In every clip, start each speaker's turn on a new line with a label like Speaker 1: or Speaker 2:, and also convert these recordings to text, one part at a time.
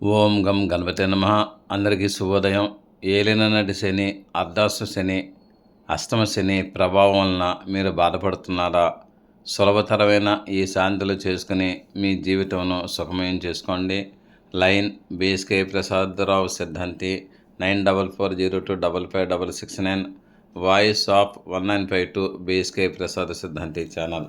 Speaker 1: ఓం గం గణపతి నమ. అందరికీ శుభోదయం. ఏలినటి శని అర్ధాస్త శని అష్టమ శని ప్రభావం వలన మీరు బాధపడుతున్నారా? సులభతరమైన ఈ శాంతులు చేసుకుని మీ జీవితంను సుఖమయం చేసుకోండి. Line BSK Prasadarao Siddhanti nine double four zero two double five double six nine voice of one nine five two BSK Prasad Siddhanti channel.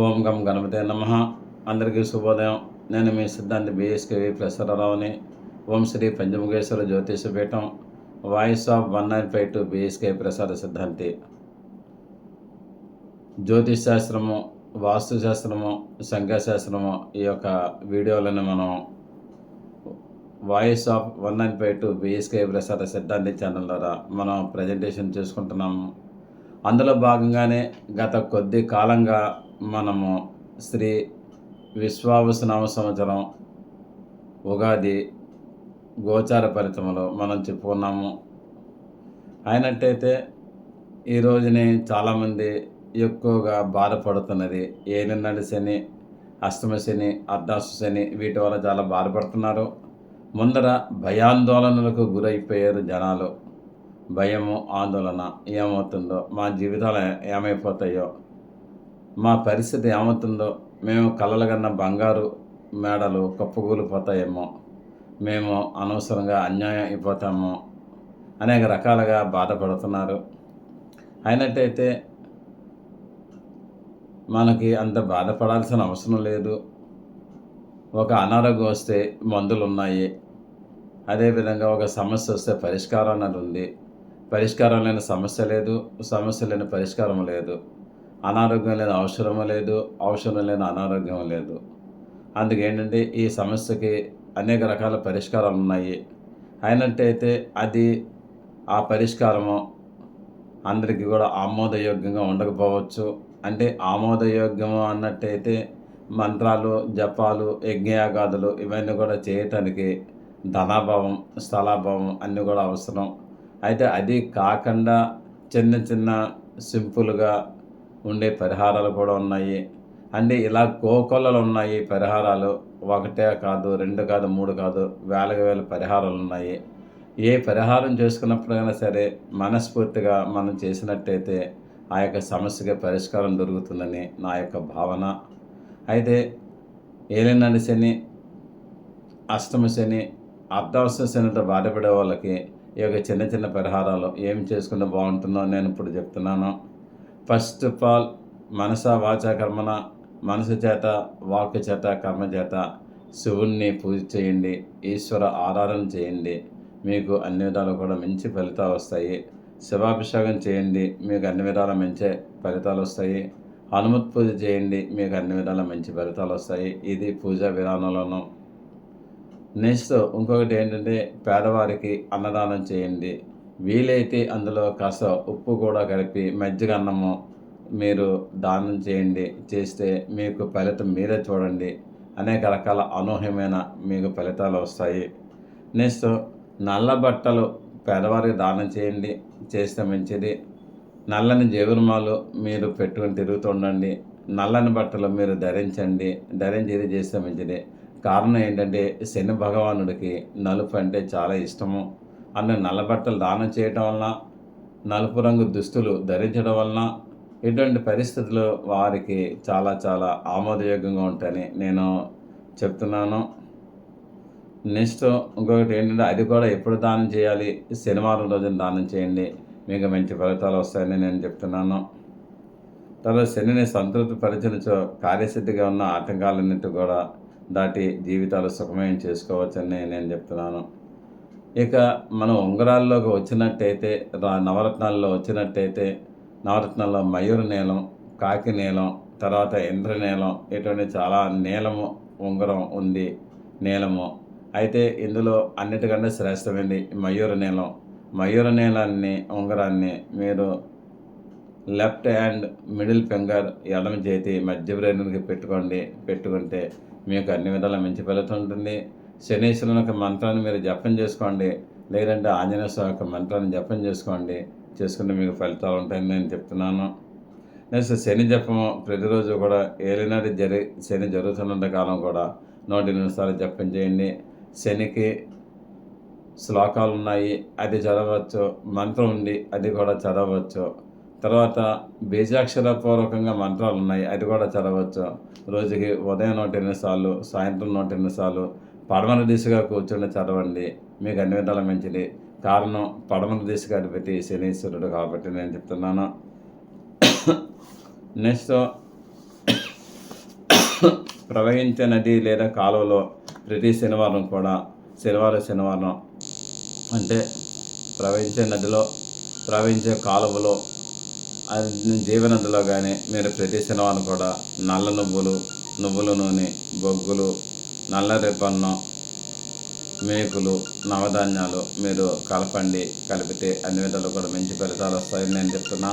Speaker 1: ఓం గం గణపతే నమ. అందరికీ శుభోదయం. నేను మీ సిద్ధాంతి BSKV ప్రసరరావుని. Om Sri Panchamukheshwara Jyotisha Peetham. Voice of one nine five two BSK Prasada Siddhanti. జ్యోతిష్ శాస్త్రము వాస్తుశాస్త్రము సంఖ్యాశాస్త్రము ఈ యొక్క వీడియోలను మనం voice of one nine five two BSK Prasada Siddhanti channel ద్వారా మనం ప్రజెంటేషన్ చేసుకుంటున్నాము. అందులో భాగంగానే గత కొద్ది కాలంగా మనము శ్రీ విశ్వావసనామ సంవత్సరం ఉగాది గోచార ఫలితంలో మనం చెప్పుకున్నాము. అయినట్టయితే ఈ రోజుని చాలామంది ఎక్కువగా బాధపడుతున్నది. ఏలినాడు శని అష్టమ శని అర్ధాసు శని వీటి వల్ల చాలా బాధపడుతున్నారు. ముందర భయాందోళనలకు గురైపోయారు జనాలు. భయము ఆందోళన ఏమవుతుందో మా జీవితాలు ఏమైపోతాయో మా పరిస్థితి ఏమవుతుందో మేము కలలుగన్న బంగారు మేడలు కప్పుకూలిపోతాయేమో. మేము అనవసరంగా అన్యాయం అయిపోతామో అనేక రకాలుగా బాధపడుతున్నారు. అయినట్టయితే మనకి అంత బాధపడాల్సిన అవసరం లేదు. ఒక అనారోగ్యం వస్తే మందులు ఉన్నాయి అదేవిధంగా ఒక సమస్య వస్తే పరిష్కారం అన్నది ఉంది. పరిష్కారం లేని సమస్య లేదు. సమస్య లేని పరిష్కారం లేదు. అనారోగ్యం లేని అవసరం లేదు అవసరం లేని అనారోగ్యం లేదు. అందుకేంటంటే ఈ సమస్యకి అనేక రకాల పరిష్కారాలు ఉన్నాయి. అయినట్టయితే అది ఆ పరిష్కారము అందరికీ కూడా ఆమోదయోగ్యంగా ఉండకపోవచ్చు. అంటే ఆమోదయోగ్యము అన్నట్టయితే మంత్రాలు జపాలు యజ్ఞయాగాదులు ఇవన్నీ కూడా చేయటానికి ధనాభావం స్థలాభావం అన్నీ కూడా అవసరం. అయితే అది కాకుండా చిన్న చిన్న సింపుల్గా ఉండే పరిహారాలు కూడా ఉన్నాయి. అంటే ఇలా కోకొల్లలు ఉన్నాయి పరిహారాలు. ఒకటే కాదు రెండు కాదు మూడు కాదు వేలకు వేల పరిహారాలు ఉన్నాయి. ఏ పరిహారం చేసుకున్నప్పుడైనా సరే మనస్ఫూర్తిగా మనం చేసినట్టయితే ఆ యొక్క సమస్యకి పరిష్కారం దొరుకుతుందని నా యొక్క భావన. అయితే ఏలినాడు శని అష్టమ శని అర్ధావసర శనితో బాధపడే వాళ్ళకి ఈ యొక్క చిన్న చిన్న పరిహారాలు ఏం చేసుకుంటే బాగుంటుందో నేను ఇప్పుడు చెప్తున్నాను. ఫస్ట్ ఆఫ్ ఆల్ మనస వాచ కర్మన మనసు చేత వాక్ చేత కర్మ చేత శివుణ్ణి పూజ చేయండి ఈశ్వర ఆరాధన చేయండి. మీకు అన్ని విధాలు కూడా మంచి ఫలితాలు వస్తాయి. శివాభిషేకం చేయండి మీకు అన్ని విధాల మంచి ఫలితాలు వస్తాయి. హనుమత్ పూజ చేయండి మీకు అన్ని విధాల మంచి ఫలితాలు వస్తాయి. ఇది పూజా విధానంలోనూ. నెక్స్ట్ ఇంకొకటి ఏంటంటే పేదవారికి అన్నదానం చేయండి. వీలైతే అందులో కాస్త ఉప్పు కూడా కలిపి మజ్జిగ అన్నము మీరు దానం చేయండి. చేస్తే మీకు ఫలితం మీరే చూడండి. అనేక రకాల అనూహ్యమైన మీకు ఫలితాలు వస్తాయి. నెక్స్ట్ నల్ల బట్టలు పేదవారికి దానం చేయండి. చేస్తే మంచిది. నల్లని జీవనమాలు మీరు పెట్టుకుని తిరుగుతుండండి నల్లని బట్టలు మీరు ధరించండి. ధరించి ఇది చేస్తే మంచిది. కారణం ఏంటంటే శని భగవానుడికి నలుపు అంటే చాలా ఇష్టము. అన్న నల్ల బట్టలు దానం చేయటం వలన నలుపు రంగు దుస్తులు ధరించడం వలన ఇటువంటి పరిస్థితులు వారికి చాలా చాలా ఆమోదయోగ్యంగా ఉంటాయని నేను చెప్తున్నాను. నెక్స్ట్ ఇంకొకటి ఏంటంటే అది కూడా ఎప్పుడు దానం చేయాలి? శనివారం రోజున దానం చేయండి. మీకు మంచి ఫలితాలు వస్తాయని నేను చెప్తున్నాను. తర్వాత శనిని సంతృప్తి పరిచినచో కార్యసిద్ధిగా ఉన్న ఆటంకాలన్నిటి కూడా దాటి జీవితాలు సుఖమయం చేసుకోవచ్చని నేను చెప్తున్నాను. ఇక మనం ఉంగరాల్లోకి వచ్చినట్టయితే రా నవరత్నాల్లో వచ్చినట్టయితే నవరత్నాల్లో మయూర నీలం కాకి నీలం తర్వాత ఇంద్రనీలం ఇటువంటి చాలా నీలము ఉంగరం ఉంది నీలము. అయితే ఇందులో అన్నిటికంటే శ్రేష్టమైనది మయూర నీలం. మయూర నీలాన్ని ఉంగరాన్ని మీరు లెఫ్ట్ హ్యాండ్ మిడిల్ ఫింగర్ ఎడమ చేతి మధ్య బ్రెయిన్కి పెట్టుకోండి పెట్టుకుంటే మీకు అన్ని విధాల మంచి ఫలితం ఉంటుంది. శనీశ్వరుని యొక్క మంత్రాన్ని మీరు జపం చేసుకోండి. లేదంటే ఆంజనేయ స్వామి యొక్క మంత్రాన్ని జపం చేసుకోండి. చేసుకుంటే మీకు ఫలితాలు ఉంటాయని నేను చెప్తున్నాను. నెక్స్ట్ శని జపము ప్రతిరోజు కూడా ఏలినాటి జరి శని జరుగుతున్నంత కాలం కూడా నూట ఎనిమిది సార్లు జపం చేయండి. శనికి శ్లోకాలు ఉన్నాయి. అది చదవచ్చు. మంత్రం ఉంది. అది కూడా చదవచ్చు. తర్వాత బీజాక్షరపూర్వకంగా మంత్రాలు ఉన్నాయి. అది కూడా చదవచ్చు. రోజుకి ఉదయం నూట ఎనిమిది సార్లు సాయంత్రం నూట ఎనిమిది సార్లు పడమర దిశగా కూర్చొని చదవండి. మీకు అన్ని విధాల మంచిది. కారణం పడమర దిశగా అధిపతి శనీశ్వరుడు కాబట్టి నేను చెప్తున్నాను. నెక్స్ట్ ప్రవహించే నది లేదా కాలువలో ప్రతి శనివారం కూడా శనివారం శనివారం అంటే ప్రవహించే నదిలో ప్రవహించే కాలువలో జీవనదిలో కానీ మీరు ప్రతి శనివారం కూడా నల్ల నువ్వులు నువ్వుల నూనె బొగ్గులు నల్ల రిబ్బన్నం మేకులు నవధాన్యాలు మీరు కలపండి కలిపితే అన్ని విధాలు కూడా మంచి ఫలితాలు వస్తాయని నేను చెప్తున్నా.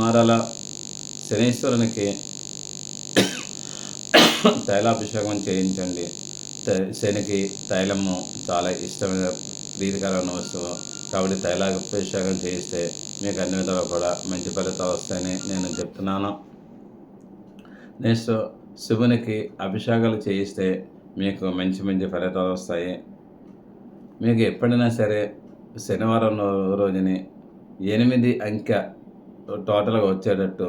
Speaker 1: మరలా శనీశ్వరునికి తైలాభిషేకం చేయించండి. శనికి తైలము చాలా ఇష్టమైన ప్రీతికరమైన వస్తువు. కాబట్టి తైలాభిషేకం చేయిస్తే మీకు అన్ని విధాలు కూడా మంచి ఫలితాలు వస్తాయని నేను చెప్తున్నాను. నెక్స్ట్ శివునికి అభిషేకాలు చేయిస్తే మీకు మంచి మంచి ఫలితాలు వస్తాయి. మీకు ఎప్పుడైనా సరే శనివారం రోజుని ఎనిమిది అంకె టోటల్గా వచ్చేటట్టు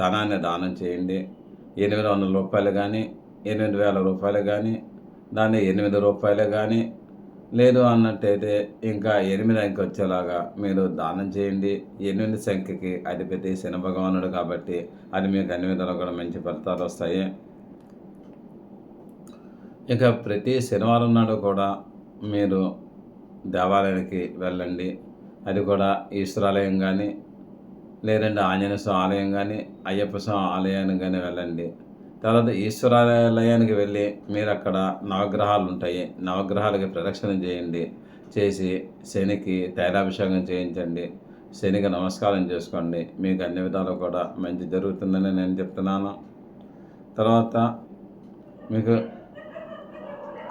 Speaker 1: ధనాన్ని దానం చేయండి. ఎనిమిది వందల రూపాయలు కానీ ఎనిమిది వేల రూపాయలు కానీ దాన్ని ఎనిమిది రూపాయలు కానీ లేదు అన్నట్టయితే ఇంకా ఎనిమిది అంకె వచ్చేలాగా మీరు దానం చేయండి. ఎనిమిది సంఖ్యకి అధిపతి శని భగవానుడు కాబట్టి అది మీకు అన్ని విధాలు కూడా మంచి ఫలితాలు వస్తాయి. ఇక ప్రతి శనివారం నాడు కూడా మీరు దేవాలయానికి వెళ్ళండి. అది కూడా ఈశ్వరాలయం కానీ లేదంటే ఆంజనేయ స్వామి ఆలయం కానీ అయ్యప్ప స్వామి ఆలయానికి కానీ వెళ్ళండి. తర్వాత ఈశ్వరాలయానికి వెళ్ళి మీరు అక్కడ నవగ్రహాలు ఉంటాయి. నవగ్రహాలకి ప్రదక్షిణ చేయండి. చేసి శనికి తైలాభిషేకం చేయించండి. శనికి నమస్కారం చేసుకోండి. మీకు అన్ని విధాలు కూడా మంచి జరుగుతుందని నేను చెప్తున్నాను. తర్వాత మీకు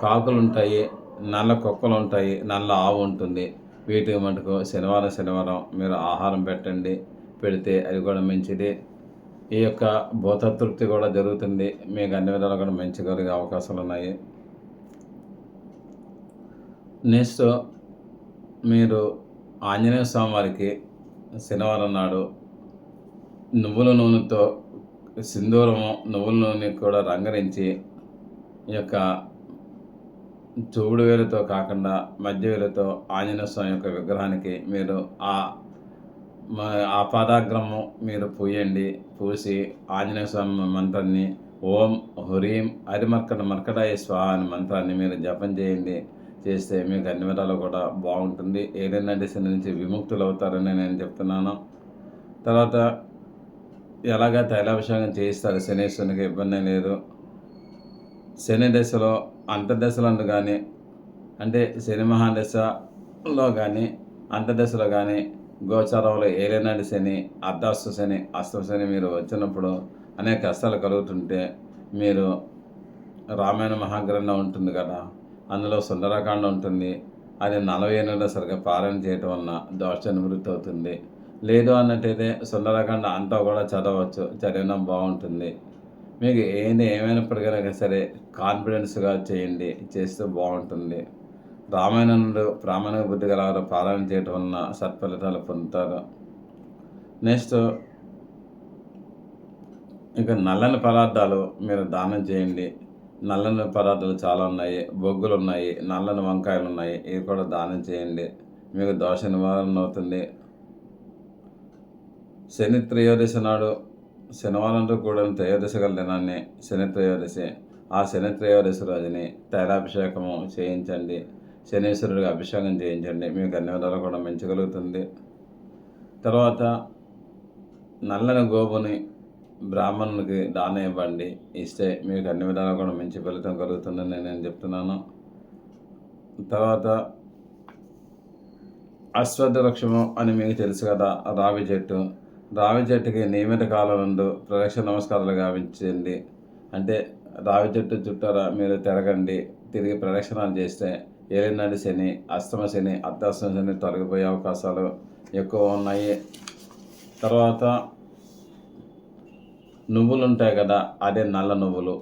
Speaker 1: కాకులు ఉంటాయి. నల్ల కుక్కలు ఉంటాయి. నల్ల ఆవు ఉంటుంది. వీటికి మటుకు శనివారం శనివారం మీరు ఆహారం పెట్టండి. పెడితే అది కూడా మంచిది. ఈ యొక్క భూతతృప్తి కూడా జరుగుతుంది. మీకు అన్ని విధాలు కూడా మంచి కలిగే అవకాశాలు ఉన్నాయి. నెక్స్ట్ మీరు ఆంజనేయ స్వామి వారికి శనివారం నాడు నువ్వుల నూనెతో సింధూరము నువ్వుల నూనె కూడా రంగరించి ఈ యొక్క చూడు వేలుతో కాకుండా మధ్య వేలుతో ఆంజనేయ స్వామి యొక్క విగ్రహానికి మీరు ఆ ఆ పాదాగ్రము మీరు పూయండి. పూసి ఆంజనేయ స్వామి మంత్రాన్ని ఓం హురీం హరిమర్కట మర్కటాయ స్వాహ అనే మంత్రాన్ని మీరు జపం చేయండి. చేస్తే మీకు అన్ని విధాలు కూడా బాగుంటుంది. ఏదైనా డిసైన్ నుంచి విముక్తులు అవుతారని నేను చెప్తున్నాను. తర్వాత ఎలాగ తైలాభిషేకం చేయిస్తారు? శనేశ్వరునికి ఇబ్బంది లేదు. శని దశలో అంతర్దశలందు కానీ అంటే శని మహాదశలో కానీ అంతర్దశలో కానీ గోచారంలో ఏలేనాటి శని అర్ధాస్త శని అస్త శని మీరు వచ్చినప్పుడు అనేక కష్టాలు కలుగుతుంటే మీరు రామాయణ మహాగ్రంథం ఉంటుంది కదా అందులో సుందరకాండ ఉంటుంది అది నలభై ఎనిమిదిలో సరిగ్గా పారాయణ చేయటం వలన దోష నివృత్తి అవుతుంది. లేదు అన్నట్టయితే సుందరకాండ అంతా కూడా చదవచ్చు చదివినా బాగుంటుంది. మీకు ఏది ఏమైనప్పటికైనా సరే కాన్ఫిడెన్స్గా చేయండి చేస్తే బాగుంటుంది. రామాయణంలో ప్రామాణిక బుద్ధి గలవారు పారాయణ చేయటం వలన సత్ఫలితాలు పొందుతారు. నెక్స్ట్ ఇంకా నల్లని పదార్థాలు మీరు దానం చేయండి. నల్లని పదార్థాలు చాలా ఉన్నాయి. బొగ్గులు ఉన్నాయి. నల్లని వంకాయలు ఉన్నాయి. ఇవి కూడా దానం చేయండి. మీకు దోష నివారణ అవుతుంది. శని త్రయోదశి నాడు శనివారంతో కూడిన త్రయోదశి గల దినాన్ని శని త్రయోదశి. ఆ శని త్రయోదశి రోజుని తైలాభిషేకము చేయించండి. శనేశ్వరుడికి అభిషేకం చేయించండి. మీకు అన్ని విధాలు కూడా మించగలుగుతుంది. తర్వాత నల్లని గోబుని బ్రాహ్మణునికి దానం ఇవ్వండి. ఇస్తే మీకు అన్ని విధాలు కూడా మంచి ఫలితం కలుగుతుందని నేను చెప్తున్నాను. తర్వాత అశ్వత్థ వృక్షము అని మీకు తెలుసు కదా రావి చెట్టు. రావి చెట్టుకి నియమిత కాలం నుండి ప్రదక్షిణ నమస్కారాలు గావించండి. అంటే రావి చెట్టు చుట్టారా మీరు తిరగండి. తిరిగి ప్రదక్షిణాలు చేస్తే ఏలినాటి శని అస్తమ శని అర్ధాష్టమ శని తొలగిపోయే అవకాశాలు ఎక్కువ ఉన్నాయి. తర్వాత నువ్వులు ఉంటాయి కదా అదే నల్ల నువ్వులు.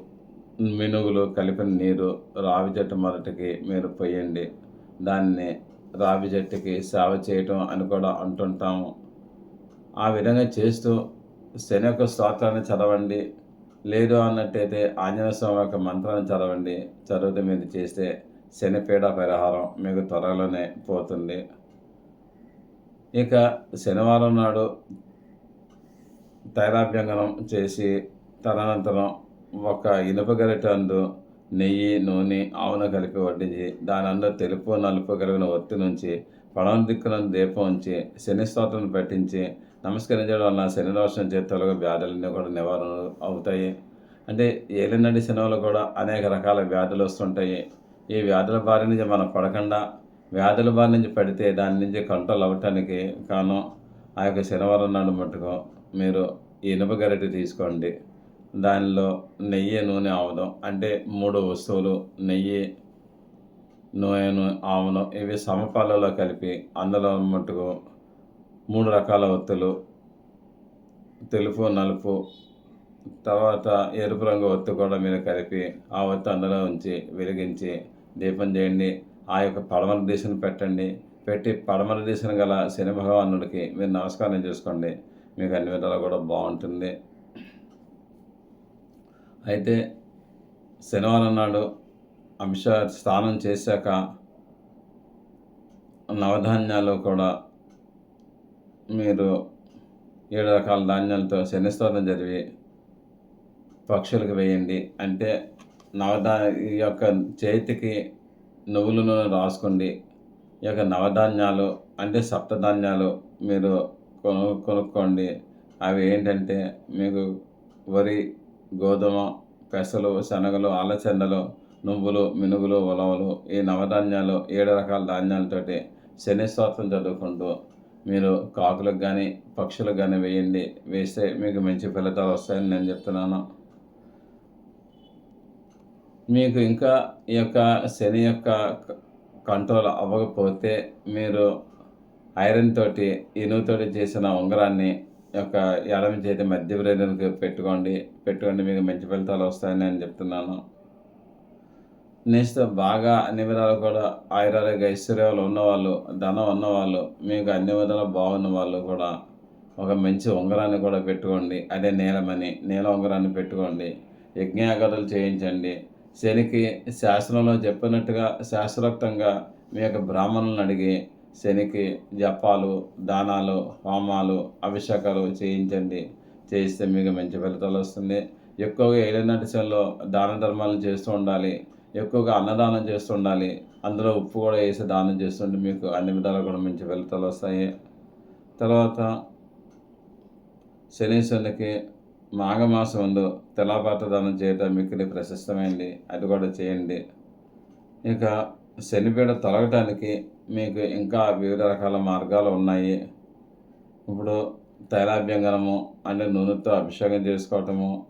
Speaker 1: మినుగులు కలిపిన నీరు రావి చెట్టు మొదటికి మీరు పోయండి. దాన్ని రావి చెట్టుకి సేవ చేయటం అని కూడా అంటుంటాము. ఆ విధంగా చేస్తూ శని యొక్క స్తోత్రాన్ని చదవండి. లేదు అన్నట్టయితే ఆంజనేయ స్వామి యొక్క మంత్రాన్ని చదవండి. చదివితే మీరు చేస్తే శనిపీడ పరిహారం మీకు త్వరలోనే పోతుంది. ఇక శనివారం నాడు తైలాభ్యంగనం చేసి తదనంతరం ఒక ఇనుప గరిటందు నెయ్యి నూనె ఆవును కలిపి వడ్డించి దాని అందరూ తెలుపు నలుపు కలిగిన ఒత్తి నుంచి పడవ దిక్కున దీపం ఉంచి శని స్తోత్రం పెట్టించి నమస్కరించడం వలన శని దోషం చేతులకు వ్యాధులన్నీ కూడా నివారణ అవుతాయి. అంటే ఏలినడి శనివలు కూడా అనేక రకాల వ్యాధులు వస్తుంటాయి. ఈ వ్యాధుల బారి నుంచి మనం పడకుండా వ్యాధుల బారి నుంచి పడితే దాని నుంచి కంట్రోల్ అవ్వటానికి కాను ఆ యొక్క శనివారం నాడు మటుకు మీరు ఇనుప గరిటె తీసుకోండి. దానిలో నెయ్యి నూనె ఆముదం అంటే మూడు వస్తువులు. నెయ్యి నూనె ఆముదం ఇవి సమపాలలో కలిపి అందులో మటుకు మూడు రకాల ఒత్తులు. తెలుపు నలుపు తర్వాత ఎరుపు రంగు ఒత్తు కూడా మీరు కలిపి ఆ ఒత్తు అందులో ఉంచి వెలిగించి దీపం చేయండి ఆ యొక్క పడమర దిశను పెట్టండి. పెట్టి పడమర దిశను గల శని భగవానుడికి మీరు నమస్కారం చేసుకోండి. మీకు అన్ని విధాలు కూడా బాగుంటుంది. అయితే శనివారం నాడు అంశ స్నానం చేశాక నవధాన్యాలు కూడా మీరు ఏడు రకాల ధాన్యాలతో శనిస్తోత్రం చదివి పక్షులకు వేయండి. అంటే నవదా ఈ యొక్క చేతికి నువ్వుల నూనె రాసుకోండి. ఈ యొక్క నవధాన్యాలు అంటే సప్తధాన్యాలు మీరు కొను కొనుక్కోండి. అవి ఏంటంటే మీకు వరి గోధుమ పెసలు శనగలు ఆలచందలు నువ్వులు మినుగులు ఉలవలు ఈ నవధాన్యాలు ఏడు రకాల ధాన్యాలతోటి శని స్తోత్రం చదువుకుంటూ మీరు కాకులకు కానీ పక్షులకు కానీ వేయండి. వేస్తే మీకు మంచి ఫలితాలు వస్తాయని నేను చెప్తున్నాను. మీకు ఇంకా ఈ యొక్క శని యొక్క కంట్రోల్ అవ్వకపోతే మీరు ఐరన్ తోటి ఇనుతోటి చేసిన ఉంగరాన్ని యొక్క ఎడమ చేతి మధ్య బ్రెయిన్కి పెట్టుకోండి. పెట్టుకోండి మీకు మంచి ఫలితాలు వస్తాయని నేను చెప్తున్నాను. నెక్స్ట్ బాగా అన్ని విధాలు కూడా ఆయురారోగ్య ఐశ్వర్యాలు ఉన్నవాళ్ళు ధనం ఉన్నవాళ్ళు మీకు అన్ని విధాలు బాగున్న వాళ్ళు కూడా ఒక మంచి ఉంగరాన్ని కూడా పెట్టుకోండి. అదే నీలమని నీల ఉంగరాన్ని పెట్టుకోండి. యజ్ఞాగతలు చేయించండి. శనికి శాస్త్రంలో చెప్పినట్టుగా శాస్త్రోక్తంగా మీ యొక్క బ్రాహ్మణులను అడిగి శనికి జపాలు దానాలు హోమాలు అభిషేకాలు చేయించండి. చేయిస్తే మీకు మంచి ఫలితాలు వస్తుంది. ఎక్కువగా ఏలినాటి శనిలో దాన ధర్మాలు చేస్తూ ఉండాలి. ఎక్కువగా అన్నదానం చేస్తూ ఉండాలి. అందులో ఉప్పు కూడా వేసి దానం చేస్తుంటే మీకు అన్ని విధాలు కూడా మంచి ఫలితాలు వస్తాయి. తర్వాత శనీశ్వరునికి మాఘమాసం ఉందో తెల్లపాత దానం చేయటం మిక్కిలి ప్రశస్తమైంది. అది కూడా చేయండి. ఇక శనిపీడ తొలగటానికి మీకు ఇంకా వివిధ రకాల మార్గాలు ఉన్నాయి. ఇప్పుడు తైలాభ్యంగనము అంటే నూనెతో అభిషేకం చేసుకోవటము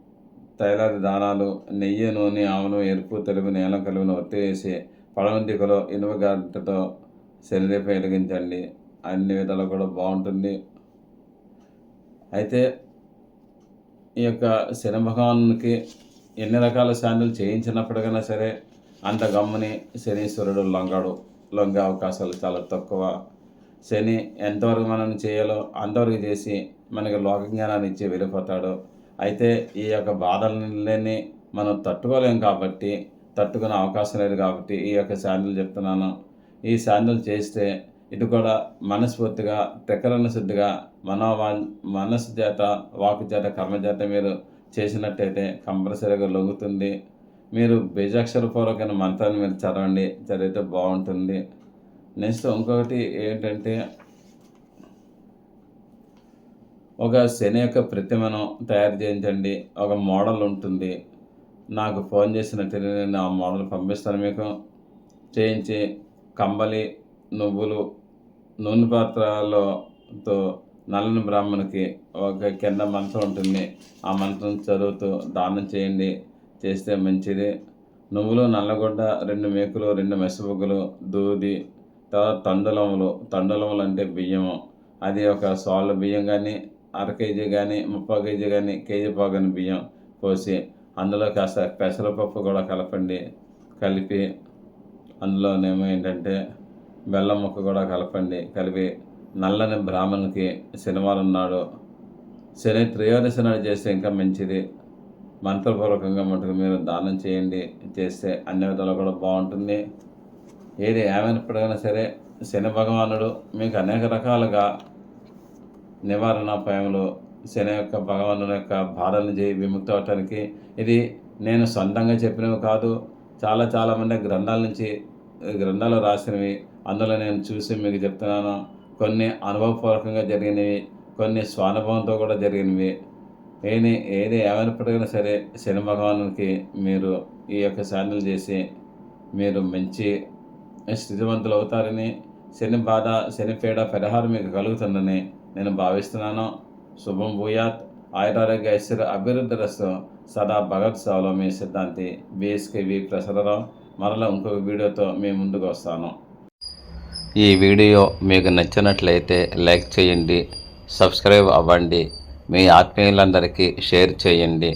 Speaker 1: తైలాది దానాలు నెయ్యి నూనె ఆవును ఎరుపు తెలుగు నీలం కలిగిన ఒత్తి వేసి పడవ దిక్కులో ఇనుప గంటతో శరీరపై వెలిగించండి. అన్ని విధాలు కూడా బాగుంటుంది. అయితే ఈ యొక్క శని భగవానునికి ఎన్ని రకాల శాంతులు చేయించినప్పటికైనా సరే అంత గమ్ముని శనీశ్వరుడు లొంగడు లొంగే అవకాశాలు చాలా తక్కువ. శని ఎంతవరకు మనం చేయాలో అంతవరకు చేసి మనకి లోక జ్ఞానాన్ని ఇచ్చి వెళ్ళిపోతాడు. అయితే ఈ యొక్క బాధలని మనం తట్టుకోలేం కాబట్టి తట్టుకునే అవకాశం లేదు కాబట్టి ఈ యొక్క శాంతులు చెప్తున్నాను. ఈ శాంతులు చేస్తే ఇది కూడా మనస్ఫూర్తిగా త్రికరణ శుద్ధిగా మనోవా మనస్సు చేత వాకు చేత కర్మ చేత మీరు చేసినట్టయితే కంపల్సరీగా లొంగుతుంది. మీరు బీజాక్షరపూర్వకమైన మంత్రాన్ని మీరు చదవండి చదివితే బాగుంటుంది. నెక్స్ట్ ఇంకొకటి ఏంటంటే ఒక శని యొక్క ప్రతిమను తయారు చేయించండి. ఒక మోడల్ ఉంటుంది. నాకు ఫోన్ చేసినట్టు నేను ఆ మోడల్ పంపిస్తాను మీకు. చేయించి కంబలి నువ్వులు నూనె పాత్రలో తో నల్లని బ్రాహ్మణికి ఒక కింద మంత్రం ఉంటుంది. ఆ మంత్రం చదువుతూ దానం చేయండి. చేస్తే మంచిది. నువ్వులు నల్లగొడ్డ రెండు మేకులు రెండు మెసబుగ్గులు దూది తర్వాత తండలములు. తండలములు అంటే బియ్యము. అది ఒక సోళ్ళ బియ్యం కానీ అర కేజీ కానీ ముప్పై కేజీ కానీ కేజీ పాగని బియ్యం పోసి అందులో కాస్త పెసరపప్పు కూడా కలపండి. కలిపి అందులోనేమో ఏంటంటే బెల్లం ముక్క కూడా కలపండి. కలిపి నల్లని బ్రాహ్మణుకి శనివారం నాడు శని త్రయోదశి నాడు చేస్తే ఇంకా మంచిది. మంత్రపూర్వకంగా మటుకు మీరు దానం చేయండి. చేస్తే అన్ని విధాలు కూడా బాగుంటుంది. ఏది ఏమైనప్పటికైనా సరే శని భగవానుడు మీకు అనేక రకాలుగా నివారణోపాయములు శని యొక్క భగవానుని యొక్క బాధలను చేయి విముక్తి అవటానికి ఇది నేను సొంతంగా చెప్పినవి కాదు. చాలా చాలామంది గ్రంథాల నుంచి గ్రంథాలు రాసినవి అందులో నేను చూసి మీకు చెప్తున్నాను. కొన్ని అనుభవపూర్వకంగా జరిగినవి కొన్ని స్వానుభవంతో కూడా జరిగినవి. ఏది ఏది ఏమైనప్పటికైనా సరే శని భగవానునికి మీరు ఈ యొక్క సాధనలు చేసి మీరు మంచి స్థితివంతులు అవుతారని శని బాధ శని పీడ పరిహారం మీకు కలుగుతుందని నేను భావిస్తున్నాను. శుభం భూయాత్. ఆయురారోగ్య ఐశ్వర్య అభివృద్ధి రస్తు సదా భగత్ సేవలో మీ సిద్ధాంతి. బిఎస్కేవి ప్రసరరావు మరలా ఇంకొక వీడియోతో మీ ముందుకు వస్తాను.
Speaker 2: ఈ వీడియో మీకు నచ్చినట్లయితే లైక్ చేయండి సబ్స్క్రైబ్ అవ్వండి మీ ఆత్మీయులందరికీ షేర్ చేయండి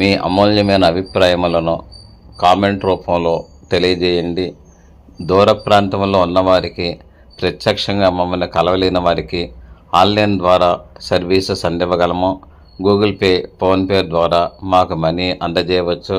Speaker 2: మీ అమూల్యమైన అభిప్రాయములను కామెంట్ రూపంలో తెలియజేయండి. దూర ప్రాంతంలో ఉన్నవారికి ప్రత్యక్షంగా మమ్మల్ని కలవలేని వారికి ఆన్లైన్ ద్వారా సర్వీసెస్ అందివ్వగలము. గూగుల్ పే ఫోన్పే ద్వారా మాకు money అందజేయవచ్చు.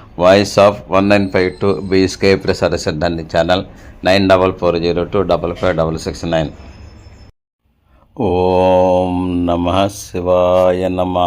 Speaker 2: voice of one nine five two BSK Prasada Siddhanti channel nine double four zero two double five double six nine. ఓం నమ శివాయ నమ.